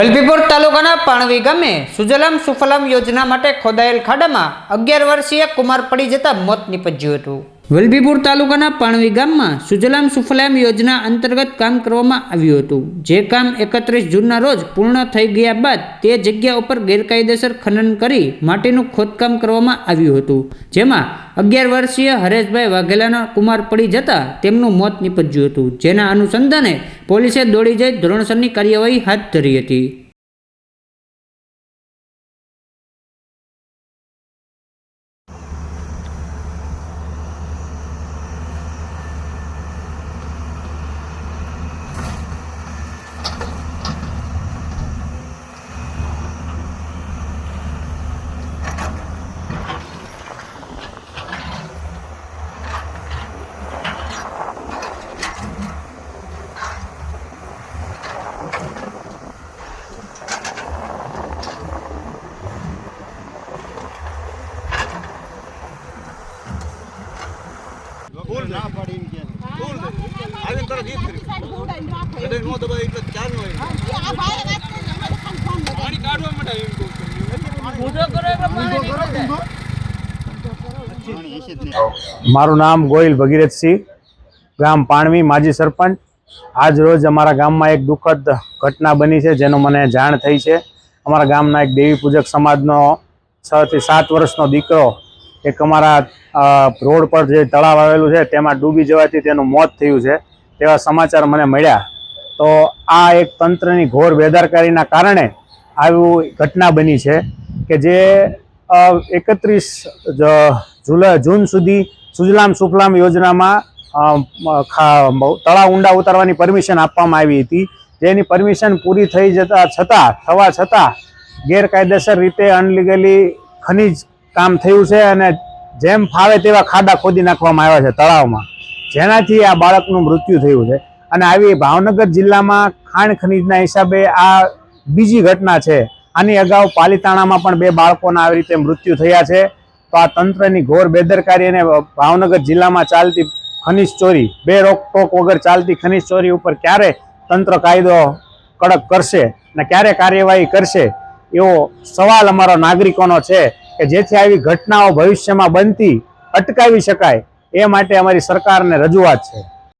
વલભીપુર તાલુકાના પાણવી ગામે સુજલામ સુફલામ યોજના માટે ખોદાયેલ ખાડામાં અગિયાર વર્ષીય કુમાર પડી જતા મોત નીપજ્યું હતું. વલભીપુર તાલુકાના પાણવી ગામમાં સુજલામ સુફલામ યોજના અંતર્ગત કામ કરવામાં આવ્યું હતું. જે કામ એકત્રીસ જૂનના રોજ પૂર્ણ થઈ ગયા બાદ તે જગ્યા ઉપર ગેરકાયદેસર ખનન કરી માટીનું ખોદકામ કરવામાં આવ્યું હતું. જેમાં અગિયાર વર્ષીય હરેશભાઈ વાઘેલાના કુમાર પડી જતા તેમનું મોત નીપજ્યું હતું. જેના અનુસંધાને પોલીસે દોડી જઈ ધોરણસરની કાર્યવાહી હાથ ધરી હતી. ફૂલ ના પાડી એમ કે. ફૂલ આવીને તરત ઈ જ કર્યું. નો દબાય એટલે ચાર નો પાણી કાઢવા માટે એમ કહું છું. પાણી હશે જ નહીં. મારું નામ ગોહિલ ભગીરથસિંહ ગામ પાણવી માજી સરપંચ. આજ રોજ અમારા ગામમાં એક દુઃખદ ઘટના બની છે જેનો મને જાણ થઈ છે. અમારા ગામના એક દેવી પૂજક સમાજનો છ થી સાત વર્ષનો દીકરો એક અમારા રોડ પર જે તળાવ આવેલું છે, તેમાં ડૂબી જવાથી તેનું મોત થયું છે, તેવા સમાચાર મને મળ્યા. તો આ એક તંત્રની ઘોર બેદરકારીના કારણે આવી ઘટના બની છે કે જે એકત્રીસ જુલા, જૂન સુધી સુજલામ સુફલામ યોજનામાં તળાવ ઊંડા ઉતારવાની પરમિશન આપવામાં આવી હતી. જેની પરમિશન પૂરી થઈ જતા, છતાં, થવા છતાં ગેરકાયદેસર રીતે અનલીગલી ખનીજ કામ થયું છે અને જેમ ફાવે તેવા ખાડા ખોદી નાખવામાં આવ્યા છે તળાવમાં. જેનાથી આ બાળકનું મૃત્યુ થયું છે. અને આવી ભાવનગર જિલ્લામાં ખાણ ખનીજના હિસાબે આ બીજી ઘટના છે. આની અગાઉ પાલીતાણામાં પણ બે બાળકોના આવી રીતે મૃત્યુ થયા છે. તો આ તંત્રની ઘોર બેદરકારી અને ભાવનગર જિલ્લામાં ચાલતી ખનીજ ચોરી, બે રોકટોક વગર ચાલતી ખનીજ ચોરી ઉપર ક્યારે તંત્ર કાયદો કડક કરશે અને ક્યારે કાર્યવાહી કરશે એવો સવાલ અમારો નાગરિકોનો છે. કે જેથી આવી ઘટનાઓ ભવિષ્યમાં બનતી અટકાવી શકાય એ માટે અમારી સરકારને રજૂઆત છે.